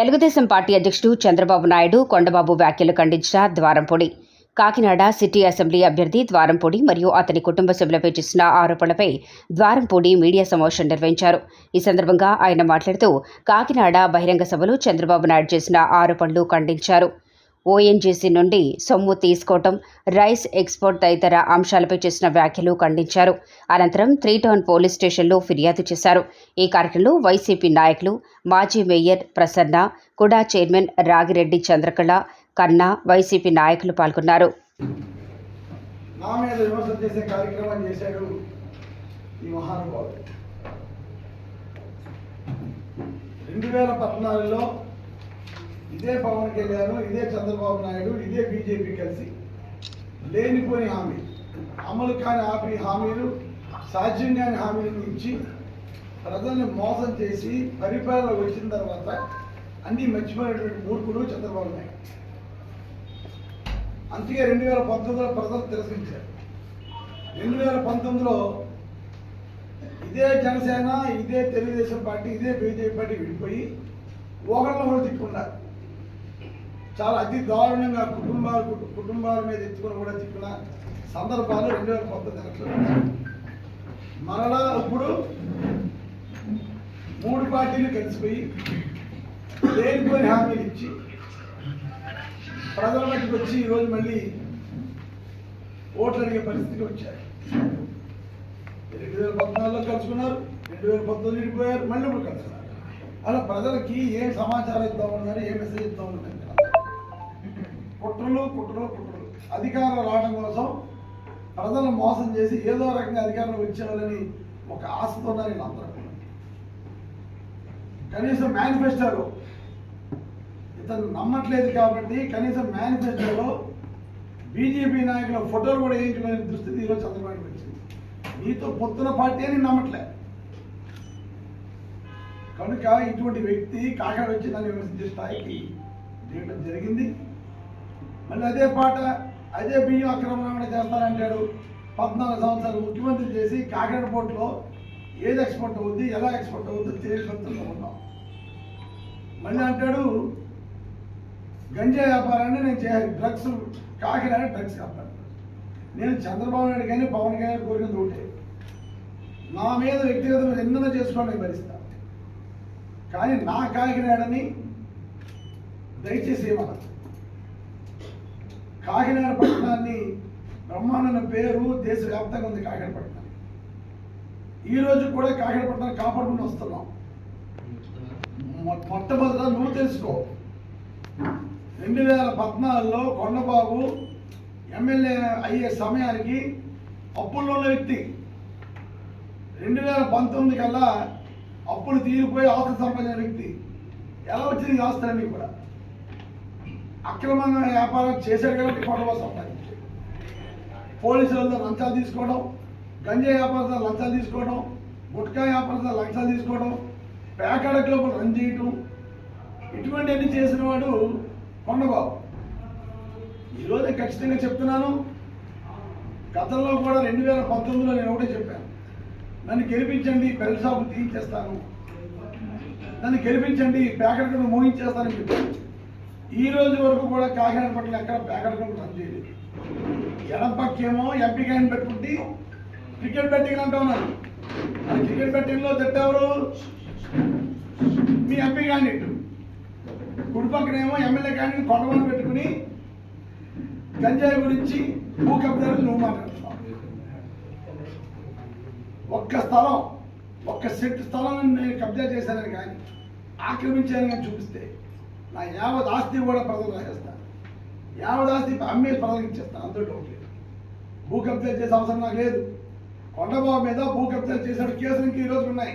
Telugu Desam party అధ్యక్షుడు చంద్రబాబు నాయుడు కొండబాబు వ్యాఖ్యలు ఖండించిన ద్వారంపొడి కాకినాడ సిటీ అసెంబ్లీ అభ్యర్థి ద్వారంపూడి మరియు అతని కుటుంబ సభ్యులపై చేసిన ఆరోపణలపై ద్వారంపూడి మీడియా సమావేశం నిర్వహించారు. ఈ సందర్భంగా ఆయన మాట్లాడుతూ కాకినాడ బహిరంగ సభలో చంద్రబాబు నాయుడు చేసిన ఆరోపణలు ఖండించారు. ఓఎన్జీసీ నుండి సొమ్ము తీసుకోవటం రైస్ ఎక్స్పోర్ట్ తదితర అంశాలపై చేసిన వ్యాఖ్యలు ఖండించారు. అనంతరం త్రీ టౌన్ పోలీస్ స్టేషన్లో ఫిర్యాదు చేశారు. ఈ కార్యక్రమంలో వైసీపీ నాయకులు మాజీ మేయర్ ప్రసన్న కుడా చైర్మన్ రాగిరెడ్డి చంద్రకళ కన్నా వైసీపీ నాయకులు పాల్గొన్నారు. నా మీద చేసే కార్యక్రమం చేశాడు ఈ మహానుభావుడు. రెండు వేల పద్నాలుగులో ఇదే పవన్ కళ్యాణ్ ఇదే చంద్రబాబు నాయుడు ఇదే బీజేపీ కలిసి లేనిపోని హామీ అమలు కాని ఆపి హామీలు సాధ్యం కాని హామీలు ఇచ్చి ప్రజల్ని మోసం చేసి పరిపాలన వచ్చిన తర్వాత అన్ని మర్చిపోయినటువంటి మూర్ఖుడు చంద్రబాబు నాయుడు. అందుకే రెండు వేల పంతొమ్మిదిలో ప్రజలు తిరస్కరించారు. రెండు వేల పంతొమ్మిదిలో ఇదే జనసేన ఇదే తెలుగుదేశం పార్టీ ఇదే బీజేపీ పార్టీ విడిపోయి ఒకరిని ఒకరు తిట్టుకున్నారు చాలా అతి దారుణంగా కుటుంబాలు కుటుంబాల మీద ఎత్తుకుని కూడా తిప్పిన సందర్భాలు రెండు వేల పంతొమ్మిది ఎలక్షన్లు మరలా ఇప్పుడు మూడు పార్టీలు కలిసిపోయి లేనిపోయిన హామీలు ఇచ్చి ప్రజల మధ్యకి వచ్చి ఈరోజు మళ్ళీ ఓట్లు అడిగే పరిస్థితికి వచ్చారు. రెండు వేల పద్నాలుగులో కలుసుకున్నారు రెండు వేల పంతొమ్మిది పోయారు మళ్ళీ ఇప్పుడు కలుసుకున్నారు. అలా ప్రజలకి ఏం సమాచారం ఇద్దామన్నారు ఏ మెసేజ్ ఇద్దామన్నారు? కుట్రలు కుట్రలు కుట్రలు అధికారం రావడం కోసం ప్రజలను మోసం చేసి ఏదో రకంగా అధికారం వచ్చేవాళ్ళని ఒక ఆశతో ఉన్నారు వీళ్ళందరూ కనీసం మేనిఫెస్టోలో ఇతను నమ్మట్లేదు కాబట్టి కనీసం మేనిఫెస్టోలో బీజేపీ నాయకుల ఫోటోలు కూడా వేయించలేని దుస్థితి ఈరోజు చంద్రబాబు వచ్చింది నీతో పొత్తున పార్టీ అని నమ్మట్లే. కనుక ఇటువంటి వ్యక్తి కాకాడ వచ్చి నన్ను విమర్శించే స్థాయికి దిగడం జరిగింది. మళ్ళీ అదే పాట అదే బియ్యం అక్రమ రవాణా చేస్తానంటాడు పద్నాలుగు సంవత్సరాలు ముఖ్యమంత్రి చేసి కాకినాడ పోర్టులో ఏది ఎక్స్పోర్ట్ అవుద్ది ఎలా ఎక్స్పోర్ట్ అవుద్దో తెలియకుండా ఉన్నాం. మళ్ళీ అంటాడు గంజా వ్యాపారాన్ని నేను చే డ్రగ్స్ కాకినాడ డ్రగ్స్ వ్యాపారం. నేను చంద్రబాబు నాయుడు కానీ పవన్ కళ్యాణ్ కోరినది ఒకటే. నా మీద వ్యక్తిగతంగా ఎన్నో చేసుకోవడం నేను భరిస్తా. కానీ నా కాకినాడని దయచేసి ఇవ్వాలి కాకినాడ పట్టణాన్ని బ్రహ్మాండమైన పేరు దేశవ్యాప్తంగా ఉంది కాకినాడ పట్టణం. ఈ రోజు కూడా కాకినాడ పట్టణాన్ని కాపాడుకుంటూ వస్తున్నాం. మొట్టమొదట నువ్వు తెలుసుకో. రెండు వేల పద్నాలుగులో కొండబాబు ఎమ్మెల్యే అయ్యే సమయానికి అప్పుల్లో ఉన్న వ్యక్తి. రెండు వేల పంతొమ్మిది కల్లా అప్పులు తీరిపోయి ఆస్తి సంపాదించిన వ్యక్తి. ఎలా వచ్చింది ఆస్తులన్నీ కూడా? అక్రమంగా వ్యాపారం చేశారు కాబట్టి కొండబాబు పోలీసు పోలీసులతో లంచాలు తీసుకోవడం గంజా వ్యాపారంతో లంచాలు తీసుకోవడం గుట్కా వ్యాపారంతో లంచాలు తీసుకోవడం పేకాడ క్లబ్లు రన్ చేయటం ఇటువంటివన్నీ చేసిన వాడు కొండబాబు ఈరోజు ఖచ్చితంగా చెప్తున్నాను. గతంలో కూడా రెండు వేల పంతొమ్మిదిలో నేను ఒకటే చెప్పాను. నన్ను గెలిపించండి బెల్ షాపు తీయించేస్తాను. నన్ను గెలిపించండి ప్యాకెట్ కింద చెప్పాను. ఈ రోజు వరకు కూడా కాకినాడ పట్ల ఎక్కడ ప్యాకెట్ పనిచేయలేదు ఎడపక్కేమో ఎంపీ క్యాండ్ పెట్టుకుంటే క్రికెట్ బెట్టింగ్ అంటూ ఉన్నారు. క్రికెట్ బెట్టింగ్లో తిట్టెవరు మీ ఎంపీ క్యాండిడేట్. కుడి పక్కనేమో ఎమ్మెల్యే క్యాండిడేట్ కొండమని పెట్టుకుని గంజాయి గురించి భూ కబ్జాలు నువ్వు మాట్లాడుతున్నావు. ఒక్క స్థలం ఒక్క సెట్ స్థలం నేను కబ్జా చేశానని కానీ ఆక్రమించానని కానీ చూపిస్తే నా యావత్ ఆస్తి కూడా ప్రజలు రాసేస్తాను యావత్ ఆస్తి అమ్మే ప్రజలకు ఇచ్చేస్తాను అందులో డౌట్ లేదు. భూ కబ్జా చేసే అవసరం నాకు లేదు. కొండబాబు మీద భూ కబ్జా చేశాడు. కేసులు ఇంకా ఈరోజు ఉన్నాయి.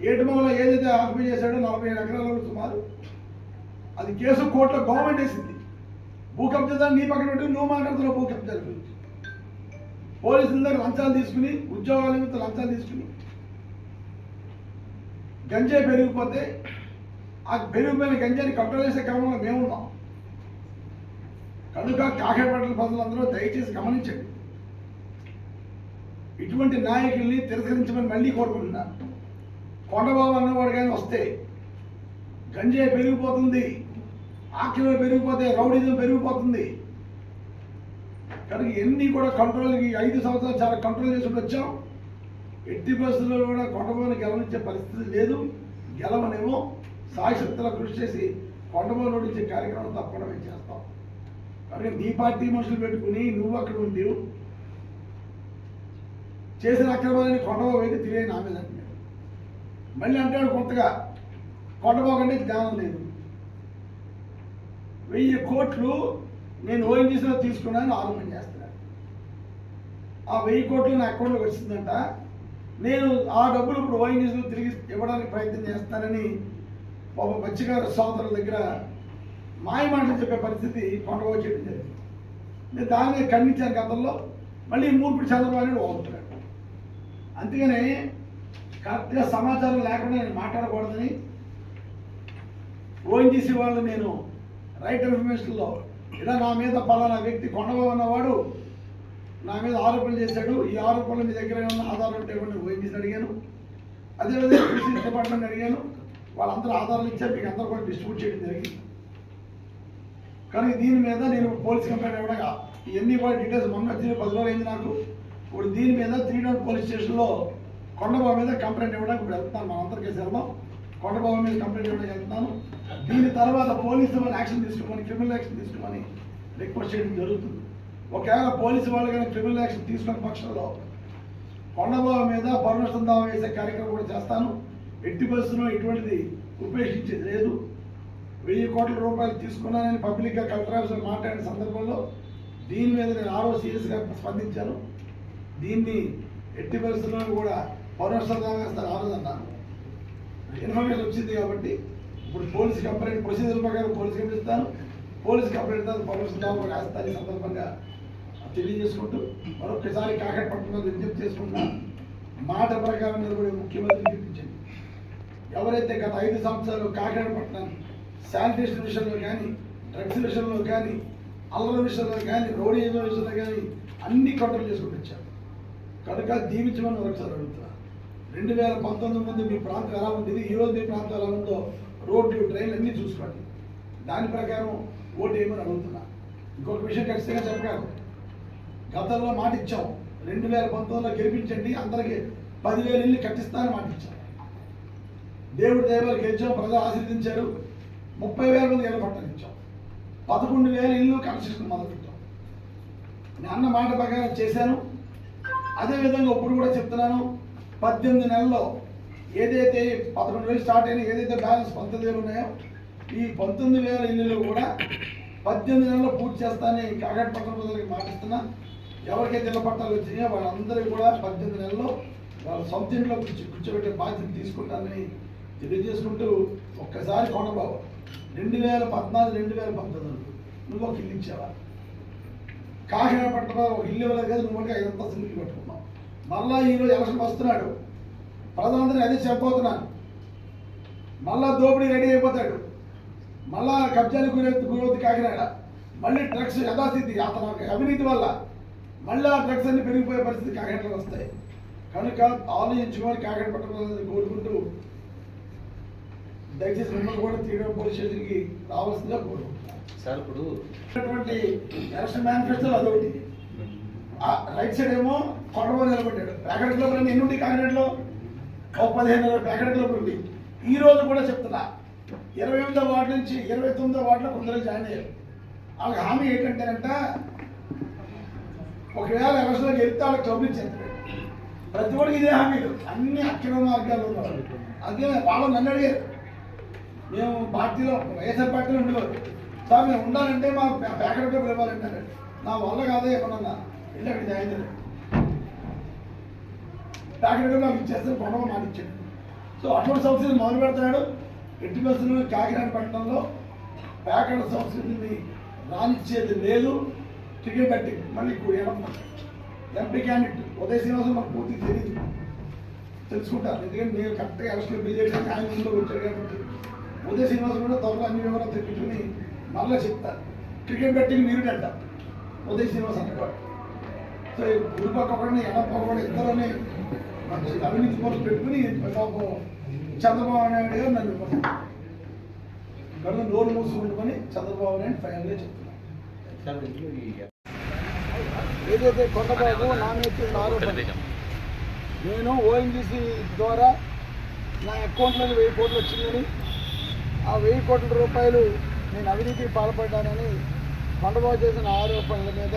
ఏటుమూలలో ఏదైతే ఆక్యుపై చేశాడో నలభై ఏడు ఎకరాల సుమారు. అది కేసు కోర్టులో గవర్నమెంట్ వేసింది. భూ కబ్జాదాన్ని నీ పక్కన పెట్టి నువ్వు మాట్లాడుతున్నావు భూ కబ్జాల గురించి. పోలీసుల దగ్గర లంచాలు తీసుకుని ఉద్యోగాల మీద లంచాలు తీసుకుని గంజాయి పెరిగిపోతే ఆ పెరిగిపోయిన గంజాన్ని కంట్రోల్ చేసే క్రమంలో మేమున్నాం. కనుక కాకేపట్ల ప్రజలందరూ దయచేసి గమనించండి. ఇటువంటి నాయకుల్ని తిరస్కరించమని మళ్ళీ కోరుకుంటున్నాను కొండబాబు అన్నవాడు కానీ వస్తే గంజాయి పెరిగిపోతుంది ఆక్రమణ పెరిగిపోతే రౌడిజం పెరిగిపోతుంది. కనుక ఎన్ని కూడా కంట్రోల్కి ఐదు సంవత్సరాలు చాలా కంట్రోల్ చేసుకుని వచ్చాం. ఎట్టి పరిస్థితుల్లో కూడా కొండబాబుని గెలవనిచ్చే పరిస్థితి లేదు. గెలవనేమో సాయశక్తుల కృషి చేసి కొండమూరు ఓడించే కార్యక్రమం తప్పకుండా మేము చేస్తాం. కాబట్టి నీ పార్టీ మనుషులు పెట్టుకుని నువ్వు అక్కడ ఉండి చేసిన అక్రమాలని కొండబాబు అయితే తిరిగి నా మీద అంటున్నాడు. మళ్ళీ అంటాడు కొత్తగా కొండబాబు అంటే జ్ఞానం లేదు. వెయ్యి కోట్లు నేను ఓఎన్జీసీలో తీసుకున్నాను ఆరోపణ చేస్తున్నాను ఆ వెయ్యి కోట్లు నా అకౌంట్లోకి వచ్చిందంట. నేను ఆ డబ్బులు ఇప్పుడు ఓఎన్జీసీలో తిరిగి ఇవ్వడానికి ప్రయత్నం చేస్తానని ఒక బచ్చిగారు సోదరుల దగ్గర మాయమాటలు చెప్పే పరిస్థితి కొండబాబు చేయడం జరిగింది. నేను దాన్ని ఖండించాను గతంలో. మళ్ళీ మూర్పుడు చంద్రబాబు నాయుడు ఓగుతున్నాడు అందుకనే కరెక్ట్గా సమాచారం లేకుండా నేను మాట్లాడకూడదని ఓఎన్జీసీ వాళ్ళు నేను రైట్ ఇన్ఫర్మేషన్లో ఇలా నా మీద పలానా వ్యక్తి కొండబాబు అన్నవాడు నా మీద ఆరోపణలు చేశాడు. ఈ ఆరోపణలు మీ దగ్గర ఏమన్నా ఆధారం ఉంటే ఇవ్వండి ఓఎన్జీసీ అడిగాను. అదేవిధంగా కృషి డిపార్ట్మెంట్ అడిగాను. వాళ్ళందరూ ఆధారాలు ఇచ్చారు మీకు అందరూ కూడా డిస్ట్రిబ్యూట్ చేయడం జరిగింది. కానీ దీని మీద నేను పోలీస్ కంప్లైంట్ ఇవ్వడగా ఇవన్నీ కూడా డీటెయిల్స్ మొన్న వచ్చి పది రోజులు అయింది నాకు. ఇప్పుడు దీని మీద త్రీ డౌన్ పోలీస్ స్టేషన్లో కొండబాబు మీద కంప్లైంట్ ఇవ్వడానికి ఇప్పుడు వెళ్తాను మా అందరికీ వెళ్దాం. కొండబాబు మీద కంప్లైంట్ ఇవ్వడానికి వెళ్తాను దీని తర్వాత పోలీసు వాళ్ళు యాక్షన్ తీసుకోమని క్రిమినల్ యాక్షన్ తీసుకోమని రిక్వెస్ట్ చేయడం జరుగుతుంది. ఒకవేళ పోలీసు వాళ్ళు కానీ క్రిమినల్ యాక్షన్ తీసుకున్న పక్షంలో కొండబాబు మీద పర్మిషన్ సందావ వేసే కార్యక్రమం కూడా చేస్తాను. ఎట్టి పరిస్థితుల్లో ఎటువంటిది ఉపేక్షించేది లేదు. వెయ్యి కోట్ల రూపాయలు తీసుకున్నానని పబ్లిక్గా కలెక్టర్ ఆఫీసర్ మాట్లాడిన సందర్భంలో దీని మీద నేను ఆరో సీరియస్గా స్పందించాను దీన్ని ఎట్టి పరిస్థితుల్లో కూడా పౌరస్వం వేస్తారు ఇన్ఫర్మేషన్ వచ్చింది కాబట్టి ఇప్పుడు పోలీస్ కంప్లైంట్ ప్రొసీజర్ ప్రకారం పోలీస్ కంప్లైంట్ ఇస్తాను. పోలీస్ కంప్లైంట్ తర్వాత పౌరస్వం దావా సందర్భంగా తెలియజేసుకుంటూ మరొకసారి కాకపట్నంలో విజ్ఞప్తి చేసుకుంటున్నాను. మాట ప్రకారం నిలబడే ముఖ్యమంత్రి ఎవరైతే గత ఐదు సంవత్సరాలు కాకినాడ పట్టణాన్ని శానిటేషన్ విషయంలో కానీ డ్రగ్స్ విషయంలో కానీ అల్లర విషయంలో కానీ రౌడీజం విషయంలో కానీ అన్ని కంట్రోల్ చేసుకుని వచ్చారు. కనుక దీవించమని ఒకసారి అడుగుతున్నా. రెండు వేల పంతొమ్మిది ముందు మీ ప్రాంతం ఎలా ఉంటుంది ఈ రోజు మీ ప్రాంతం ఎలా ఉందో రోడ్లు ట్రైన్లు అన్నీ చూసుకోండి. దాని ప్రకారం ఓటు వేయమని అడుగుతున్నా. ఇంకొక విషయం ఖచ్చితంగా చెప్పగలను. గతంలో మాట ఇచ్చాం. రెండు వేల పంతొమ్మిదిలో గెలిపించండి అందరికి పదివేలు ఇల్లు కట్టిస్తానని మాట ఇచ్చాం. దేవుడి దేవాలు గెలిచాం ప్రజలు ఆశీర్వదించారు. ముప్పై వేల మంది ఇళ్ళ పదకొండు వేల ఇల్లు కన్స్ట్రక్షన్ మొదలుపెట్టాం నేను అన్న మాట ప్రకారం చేశాను. అదేవిధంగా ఇప్పుడు కూడా చెప్తున్నాను. పద్దెనిమిది నెలల్లో ఏదైతే పదకొండు వేలు స్టార్ట్ అయినా ఏదైతే బ్యాలెన్స్ పంతొమ్మిది వేలు ఉన్నాయో ఈ పంతొమ్మిది వేల ఇల్లులు కూడా పద్దెనిమిది నెలల్లో పూర్తి చేస్తానని కాకట్ పట్టణ ప్రజలకి మాటిస్తున్నా. ఎవరికైతే ఇళ్ళ పట్టాలు వచ్చినాయో వాళ్ళందరూ కూడా పద్దెనిమిది నెలల్లో వాళ్ళ సొంత ఇంట్లో కూర్చో కూర్చోబెట్టే బాధ్యత తీసుకుంటానని తెలియజేసుకుంటూ ఒక్కసారి కొండబాబు రెండు వేల పద్నాలుగు రెండు వేల పంతొమ్మిది నువ్వు ఒక ఇల్లు ఇచ్చావా? కాకినాడ పట్టణ ఒక ఇల్లు ఇవ్వలేదు కదా నువ్వు ఐదు అంతస్తులు ఇల్లు పెట్టుకున్నావు మళ్ళా ఈరోజు ఎలక్షన్ వస్తున్నాడు. ప్రధానమంత్రి అదే చెప్పబోతున్నాను. మళ్ళా దోపిడీ రెడీ అయిపోతాడు. మళ్ళా కబ్జాలు గురవుతు గురవుతుంది కాకినాడ. మళ్ళీ డ్రగ్స్ యథాస్థితి అతను అవినీతి వల్ల మళ్ళీ ఆ డ్రగ్స్ అన్ని పెరిగిపోయే పరిస్థితి కాకినాడలో వస్తాయి. కనుక ఆలోచించుకొని కాకినాడ పట్టణాలని కోరుకుంటూ దయచేసి మిమ్మల్ని కూడా తీయడం పోలీస్ స్టేషన్కి రావాల్సిందిగా కోరుకుంటున్నాను సార్ ఇప్పుడు ఎలక్షన్ మేనిఫెస్టోలో అదొకటి. ఆ రైట్ సైడ్ ఏమో కొండపో నిలబడ్డాడు. ప్యాకెట్ క్లబ్ అన్ని ఎన్ని ఉంటాయి కాకినాడలో ఒక పదిహేను ఇరవై ప్యాకెట్ క్లబ్ ఉంది. ఈ రోజు కూడా చెప్తున్నా. ఇరవై ఎనిమిదో వార్డు నుంచి ఇరవై తొమ్మిదో వార్డులో కొందరు జాయిన్ అయ్యారు. వాళ్ళకి హామీ ఏంటంటేనంట ఒకవేళ ఎలక్షన్లోకి వెళ్తే వాళ్ళకి క్లబ్ ఇచ్చేస్తారు ప్రతి ఒక్కరికి ఇదే హామీలు అన్ని అక్రమ మార్గాలు ఉన్నారు. అదే వాళ్ళు నన్ను అడిగారు. మేము పార్టీలో వైఎస్ఆర్ పార్టీలో ఉండేవారు. సార్ మేము ఉండాలంటే మా ప్యాకెట్ పేపర్ ఇవ్వాలంటారు నా వల్ల కాదే ఏమన్నా వెళ్ళి అక్కడ జాయిన్ అయ్యారు ప్యాకెట్ పేపర్ నాకు ఇచ్చేస్తే పొడవ మాటిచ్చాడు సో అటువంటి సంస్థలు మొదలు పెడతాడు ఎట్టి బస్సులు కాకినాడ పట్టణంలో ప్యాకెట్ సంస్కృతిని రానిచ్చేది లేదు. టికెట్ బట్టి మళ్ళీ ఎంపీ క్యాండిడేట్ ఉదయ శ్రీనివాసం మాకు పూర్తి తెలియదు తెలుసుకుంటారు. ఎందుకంటే నేను కరెక్ట్గా ఎలక్షన్ బీజేపీ ఆయన ముందు వచ్చాడు కాబట్టి ఉదయ శ్రీనివాసం కూడా త్వరలో అన్ని వివరాలు తెప్పించుకుని మళ్ళీ చెప్తారు క్రికెట్ బెట్టింగ్ మీరు అంట ఉదయ శ్రీనివాస్ అంటారు సో ఈ గుడి పక్క ఒకరిని పక్క ఒకటి ఇద్దరని అవినీతి పనులు పెట్టుకుని పాపం చంద్రబాబు నాయుడు గారు నన్ను. కనుక నోరు మూసుకుంటుకొని చంద్రబాబు నాయుడు ఫైనల్గా చెప్తున్నాను ఏదైతే కొండబాబు నా మీద చేసిన ఆరోపణ నేను ఓఎన్జీసీ ద్వారా నా అకౌంట్లోకి వెయ్యి కోట్లు వచ్చిందని ఆ వెయ్యి కోట్ల రూపాయలు నేను అవినీతికి పాల్పడ్డానని కొండబాబు చేసిన ఆరోపణల మీద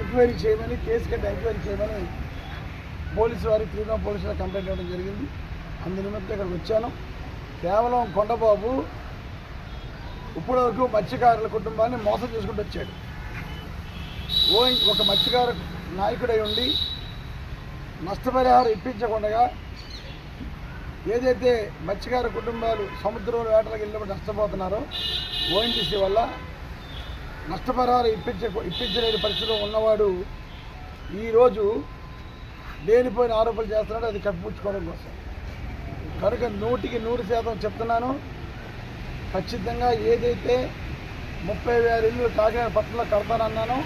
ఎంక్వైరీ చేయమని కేసు కట్టి ఎంక్వైరీ చేయమని పోలీసు వారి త్రిపుర పోలీసుల కంప్లైంట్ ఇవ్వడం జరిగింది. అందు నిమిత్తం ఇక్కడికి వచ్చాను. కేవలం కొండబాబు ఇప్పటివరకు మత్స్యకారుల కుటుంబాన్ని మోసం చేసుకుంటూ వచ్చాడు. ఓ ఒక మత్స్యకార నాయకుడై ఉండి నష్టపరిహారం ఇప్పించకుండా ఏదైతే మత్స్యకార కుటుంబాలు సముద్రంలో వేటలకు వెళ్ళినప్పుడు నష్టపోతున్నారో ఓఎన్టీసీ వల్ల నష్టపరిహారం ఇప్పించ ఇప్పించలేని పరిస్థితిలో ఉన్నవాడు ఈరోజు లేనిపోయిన ఆరోపణలు చేస్తున్నాడు అది కప్పిపుచ్చుకోవడం కోసం. కనుక నూటికి నూరు శాతం చెప్తున్నాను ఖచ్చితంగా ఏదైతే ముప్పై వేల ఇల్లు కాకినాడ పట్టణంలో కడతానన్నానో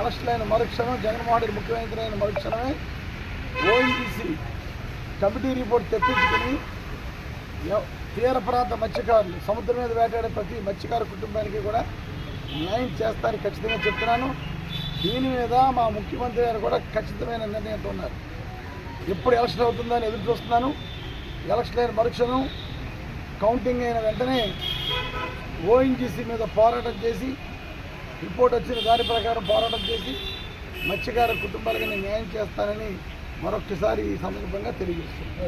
ఎలక్షన్ అయిన మరుక్షణం జగన్మోహన్ రెడ్డి ముఖ్యమంత్రి అయిన మరుక్షణమే ఓఎన్టీసీ కమిటీ రిపోర్ట్ తెప్పించుకుని తీర ప్రాంత మత్స్యకారులు సముద్రం మీద వేటాడే ప్రతి మత్స్యకార కుటుంబానికి కూడా న్యాయం చేస్తారని ఖచ్చితంగా చెప్తున్నాను. దీని మీద మా ముఖ్యమంత్రి గారు కూడా ఖచ్చితమైన నిర్ణయంతో ఉన్నారు. ఎప్పుడు ఎలక్షన్ అవుతుందని ఎదురు చూస్తున్నాను. ఎలక్షన్ అయిన మరుక్షణం కౌంటింగ్ అయిన వెంటనే ఓఎన్జీసీ మీద పోరాటం చేసి రిపోర్ట్ వచ్చిన దాని ప్రకారం పోరాటం చేసి మత్స్యకార కుటుంబాలకి నేను న్యాయం చేస్తానని మరొకసారి ఈ సందర్భంగా తెలియజేస్తున్నాను.